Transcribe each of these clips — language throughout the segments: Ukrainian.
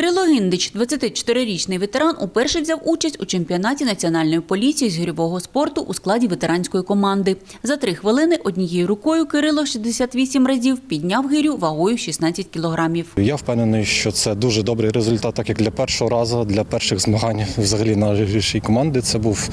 Кирило Гіндич, 24-річний ветеран, уперше взяв участь у чемпіонаті національної поліції з гірьового спорту у складі ветеранської команди. За три хвилини однією рукою Кирило 68 разів підняв гирю вагою 16 кілограмів. Я впевнений, що це дуже добрий результат, так як для першого разу, для перших змагань взагалі нашої команди це був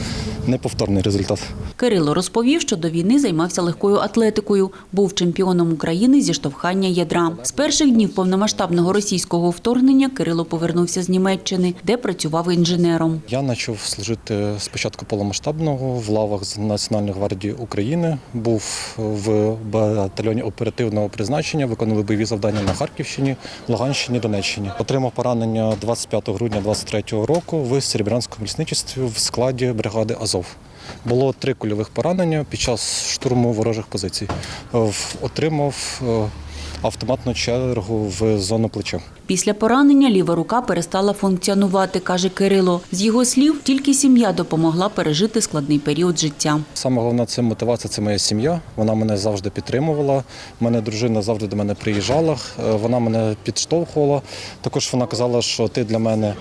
неповторний результат. Кирило розповів, що до війни займався легкою атлетикою, був чемпіоном України зі штовхання ядра. З перших днів повномасштабного російського вторгнення Кирило повернувся з Німеччини, де працював інженером. Я почав служити спочатку полномасштабного в лавах з Національної гвардії України. Був в батальйоні оперативного призначення, виконували бойові завдання на Харківщині, Луганщині, Донеччині. Отримав поранення 25 грудня 23 року в Серебрянському лісничестві в складі бригади Азов. Було три кульових поранення під час штурму ворожих позицій. Отримав е, автоматну чергу в зону плеча. Після поранення ліва рука перестала функціонувати, каже Кирило. З його слів, тільки сім'я допомогла пережити складний період життя. Саме головна це мотивація це моя сім'я. Вона мене завжди підтримувала. Мене дружина завжди до мене приїжджала. е, Вона мене підштовхувала. Також вона казала, що ти для мене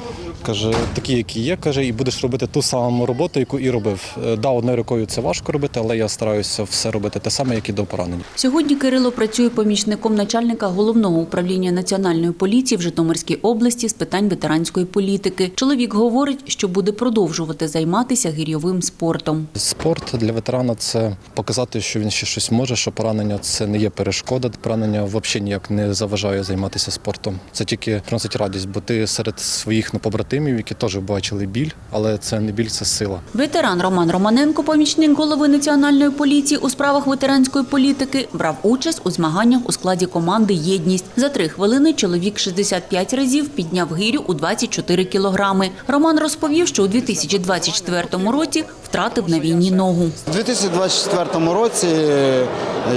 каже, такий, який є, каже, і будеш робити ту саму роботу, яку і робив. Е, Да, одною рукою це важко робити, але я стараюся все робити те саме, як і до поранення. Сьогодні Кирило працює помічником начальника головного управління національної поліції в Житомирській області з питань ветеранської політики. Чоловік говорить, що буде продовжувати займатися гірьовим спортом. Спорт для ветерана це показати, що він ще щось може, що поранення це не є перешкода. Поранення взагалі ніяк не заважає займатися спортом. Це тільки приносить радість, бо ти серед своїх ну, побратимів, які теж бачили біль, але це не біль, це сила. Ветеран Роман Романенко, помічник голови національної поліції у справах ветеранської політики, брав участь у змаганнях у складі команди Єдність. За три хвилини чоловік 65 разів підняв гирю у 24 кілограми. Роман розповів, що у 2024 році втратив на війні ногу. У 2024 році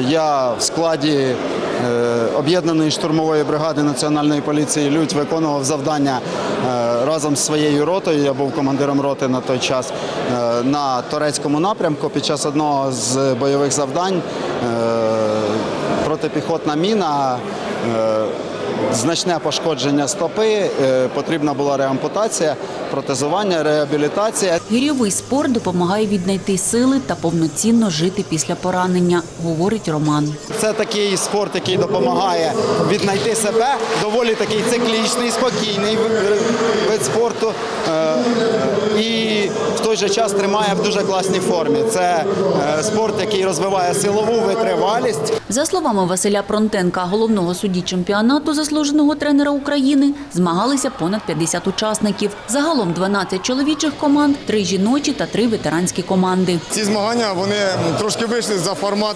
я в складі е, об'єднаної штурмової бригади Національної поліції Людь виконував завдання е, разом з своєю ротою. Я був командиром роти на той час е, на турецькому напрямку. Під час одного з бойових завдань е, протипіхотна міна. Е, Значне пошкодження стопи, е, потрібна була реампутація, протезування, реабілітація. Гірьовий спорт допомагає віднайти сили та повноцінно жити після поранення, говорить Роман. Це такий спорт, який допомагає віднайти себе. Доволі такий циклічний, спокійний вид- вид спорту. Той же час тримає в дуже класній формі. Це е, спорт, який розвиває силову витривалість. За словами Василя Пронтенка, головного судді чемпіонату заслуженого тренера України, змагалися понад 50 учасників. Загалом 12 чоловічих команд, 3 жіночі та 3 ветеранські команди. Ці змагання вони трошки вийшли за формат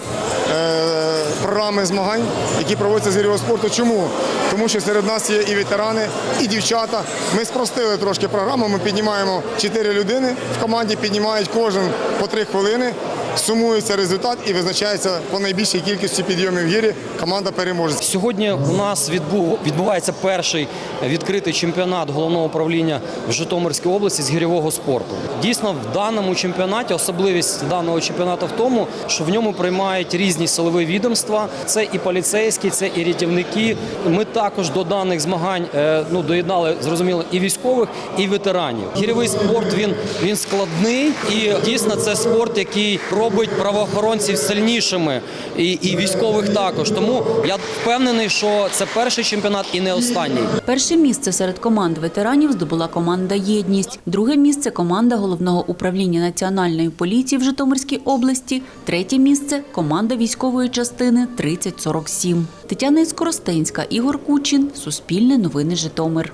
е, програми змагань, які проводяться з гірського спорту. Чому? Тому що серед нас є і ветерани, і дівчата. Ми спростили трошки програму. Ми піднімаємо 4 людини в команді, піднімають кожен по 3 хвилини. Сумується результат і визначається по найбільшій кількості підйомів гірі. Команда переможе. Сьогодні у нас відбув, відбувається перший відкритий чемпіонат головного управління в Житомирській області з гірьового спорту. Дійсно, в даному чемпіонаті особливість даного чемпіонату в тому, що в ньому приймають різні силові відомства. Це і поліцейські, це і рятівники. Ми також до даних змагань е, ну доєднали зрозуміло і військових, і ветеранів. Гірьовий спорт він, він складний і дійсно це спорт, який робить правоохоронців сильнішими і, і військових також. Тому я впевнений, що це перший чемпіонат і не останній. Перше місце серед команд ветеранів здобула команда Єдність. Друге місце команда головного управління національної поліції в Житомирській області. Третє місце команда військової частини 3047. Тетяна Іскоростенська, Ігор Кучин. Суспільне новини Житомир.